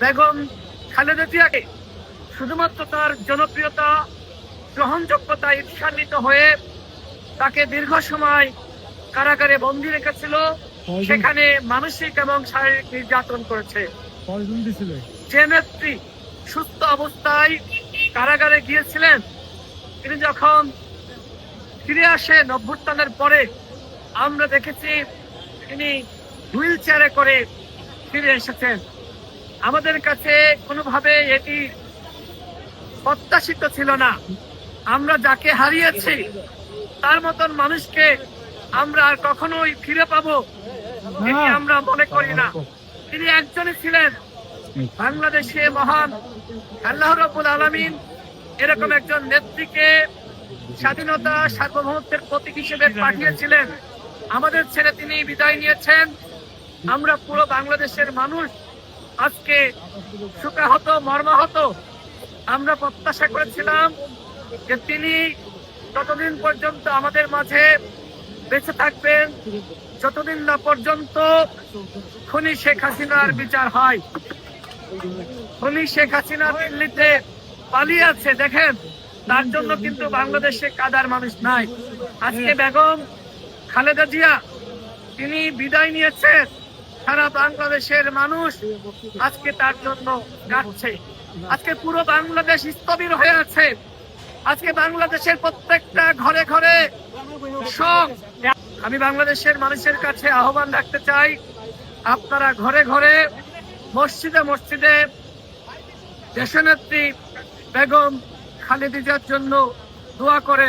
বেগম খালেদা জিয়াকে শুধুমাত্র তার জনপ্রিয়তা গ্রহণযোগ্যতা ঈর্ষান্বিত হয়ে তাকে দীর্ঘ সময় কারাগারে বন্দি রেখেছিল সেখানে মানসিক এবং শারীরিক নির্যাতন করেছে। যে নেত্রী সুস্থ অবস্থায় কারাগারে গিয়েছিলেন তিনি যখন ফিরে আসেন অভ্যুত্থানের পরে আমরা দেখেছি তিনি হুইল চেয়ারে করে ফিরে এসেছেন। আমাদের কাছে কোনোভাবে এটি প্রত্যাশিত ছিল না। আমরা যাকে হারিয়েছি তার মতন মানুষকে আমরা আর কখনোই ফিরে পাবো এটি আমরা মনে করি না। তিনি একজনই ছিলেন বাংলাদেশে মহান আল্লাহ রবুল আলমিন। এরকম একজন নেত্রীকে স্বাধীনতা সার্বভৌমত্বের প্রতীক হিসেবে পাঠিয়েছিলেন। আমাদের ছেড়ে তিনি বিদায় নিয়েছেন। আমরা পুরো বাংলাদেশের মানুষ আজকে সুখাহত মর্মাহত আমরা প্রত্যাশা করেছিলাম যে তিনি ততদিন পর্যন্ত আমাদের মাঝে বেঁচে থাকবেন। যতদিন না পর্যন্ত খনি শেখ হাসিনার বিচার হয়। খনি শেখ হাসিনা দিল্লিতে পালিয়ে আছে, দেখেন। তার জন্য কিন্তু বাংলাদেশে কাদার মানুষ নাই। আজকে বেগম খালেদা জিয়া, তিনি বিদায় নিয়েছেন। সারা বাংলাদেশের মানুষ আজকে তার জন্য কাটছে আজকে পুরো বাংলাদেশ স্থবির হয়ে আছে। আজকে বাংলাদেশের প্রত্যেকটা ঘরে ঘরে শোক আমি বাংলাদেশের মানুষের কাছে আহ্বান রাখতে চাই, আপনারা ঘরে ঘরে মসজিদে মসজিদে দেশনেত্রী বেগম খালেদিজার জন্য দোয়া করেন।